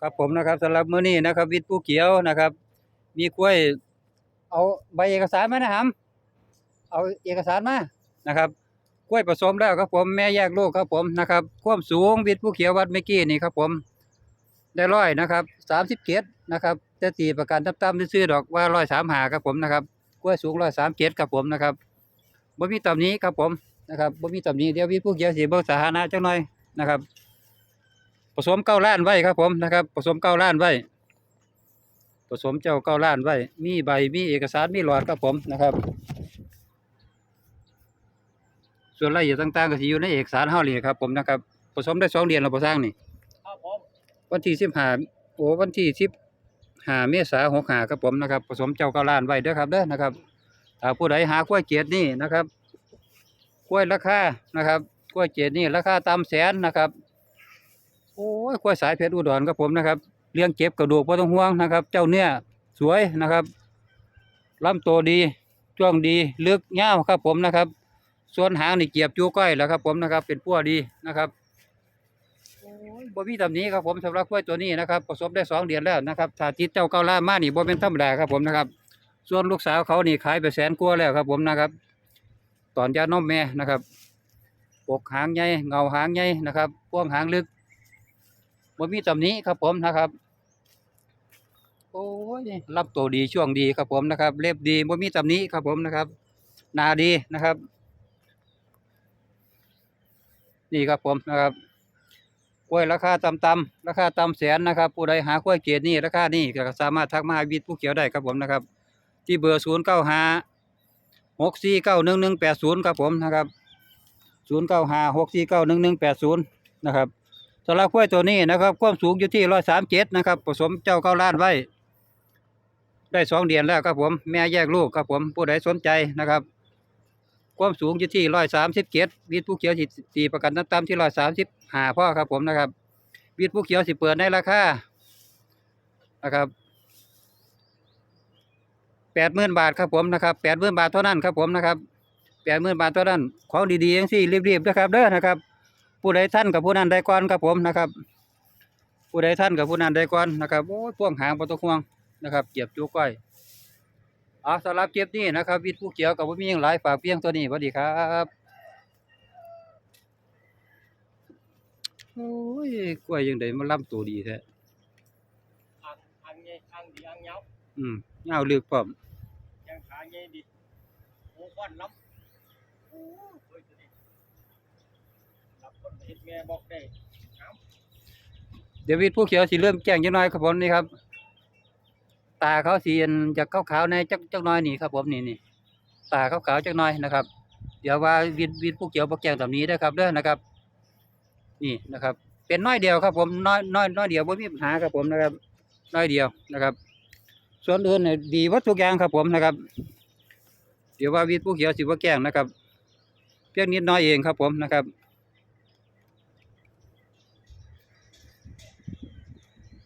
ครับผมนะครับสำหรับมื้อนี้นะครับ วิทย์ผู้เขียวนะครับ มีกล้วย เอาใบเอกสารมานะครับเอาเอกสารมานะครับกล้วยผสมแล้วครับผมแม่แยกลูกครับผมนะครับความสูงวิทย์ผู้เขียววัดเมื่อกี้นี่ครับผมได้ร้อยนะครับสามสิบเจ็ดนะครับแต่ตีประกันต่ำๆซื่อดอกว่าร้อยสามหาครับผมนะครับกล้วยสูงร้อยสามเจ็ดครับผมนะครับบ่มีต่ำหนี้ครับผมนะครับบ่มีต่ำหนี้เดี๋ยววิทย์ผู้เขียวสีเบิ่งสาธารณะจังหน่อยนะครับ ผสมเก้าล้านไว้ครับผมนะครับผสมเก้าล้านไว้ผสมเจ้าเก้าล้านไว้ มีใบมีเอกสารมีหลอดครับผมนะครับ ส่วนรายละเอียดต่างๆก็สิอยู่ในเอกสารเฮานี่ครับผมนะครับผสมได้สองเดือนแล้วบ่สร้างนี่ครับผมวันที่สิบห้าโอ้วันที่สิบห้าเมษาหกห้าครับผมนะครับผสมเจ้าเก้าล้านไว้เด้อครับเด้อนะครับถ้าผู้ใดหากล้วยเกียรตินี่นะครับกล้วยราคานะครับกล้วยเกียรตินี่ราคาตามแสนนะครับ โอ้ยกล้วยสายเพชรอุดรครับผมนะครับเลี้ยงเก็บกระดูกบ่ต้องห่วงนะครับ เจ้าเนื้อสวยนะครับลำตัวดีช่วงดีลึกยาครับผมนะครับ ส่วนหางนี่เกียบจูก้อยแล้วครับ ผมนะครับ เป็นพัวดีนะครับโอ้ยบ่มีตำหนี้ครับผมสำหรับกล้วยตัวนี้นะครับผสมได้สองเดือนแล้วนะครับถ้าติเจ้าเก้าล้ามานี่บ่เป็นธรรมดาครับผมนะครับ ส่วนลูกสาวเขานี่ขายไปแสนกว่าแล้วครับ ผมนะครับ ตอนยานมแม่นะครับปกหางใหญ่เงาหางใหญ่นะครับพ่วงหางลึก บ่มีตำนี้ครับผมนะครับ โอ้ยรับตัวดีช่วงดีครับผมนะครับ เล็บดีบ่มีตำนี้ครับผมนะครับหนาดีนะครับ นี่ครับผมนะครับกล้วยราคาต่ำๆราคาต่ำแสนนะครับ ผู้ใดหากล้วยเกรดนี่ราคานี่ก็สามารถทักมาหาวิทย์ผู้เขียวได้ครับผมนะครับ ที่เบอร์ศูนย์เก้าห้าหกสี่เก้าหนึ่งหนึ่งแปดศูนย์ครับผมนะครับศูนย์เก้าห้าหกสี่เก้าหนึ่งหนึ่งแปดศูนย์นะครับ สำหรับกล้วยตัวนี้นะครับ ความสูงอยู่ที่ร้อยสามเจ็ดนะครับ ผสมเจ้าเก้าล้านไว้ ได้สองเดือนแล้วครับผม แม่แยกลูกครับผม ผู้ใดสนใจนะครับ ความสูงอยู่ที่ร้อยสามสิบเจ็ดวิทผู้เขียวสิตีประกันต่ำๆที่ร้อยสามสิบหาพ่อครับผมนะครับ วิทผู้เขียวสิเปิดในราคา นะครับแปดหมื่นบาทครับผมนะครับแปดหมื่นบาทเท่านั้นครับผมนะครับแปดหมื่นบาทเท่านั้น ของดีๆอย่างสี่รีบๆนะครับเด้อนะครับ ผู้ใดท่านกับผู้นั้นได้ก่อนครับผมนะครับ ผู้ใดท่านกับผู้นั้นได้ก่อนนะครับโอ้ยพ่วงหางปตะควงนะครับเก็บจูก้อยเอาสำหรับเก็บนี่นะครับวิทย์ผู้เขียวกับผู้มีอย่างหลายฝากเพียงตัวนี้สวัสดีครับโอ้ยกล้วยยังไดมันล่ำตัวดีแท้อังอังใหญ่อังดีอังเหงาอืมยาวลึกพร้อมยังขาใหญ่ดีโอ้ควันล้ำโอ้เฮ้ยตัวนี้รับคน เห็ดแม่บอกได้เดี๋ยววิทย์ผู้เขียวสิเริ่มแจ้งจังน้อยครับผมนี่ครับ ตาเขาสีจะขาวๆในจักจักหน้อยนี่ครับผมนี่นี่ตาขาวๆจักหน้อยนะครับ เดี๋ยวว่าวิทย์วิทย์ผู้เขียวบอกแจ้งแบบนี้ได้ครับเด้อนะครับ นี่นะครับ เป็นน้อยเดียวครับผมน้อยน้อยน้อยเดียวบ่มีปัญหาครับผมนะครับ น้อยเดียวนะครับ ส่วนอื่นเนี่ยดีวัดทุกอย่างครับผมนะครับ เดี๋ยวว่าวิทย์ผู้เขียวสิบ่แก้งนะครับเพียงนิดน้อยเองครับผมนะครับ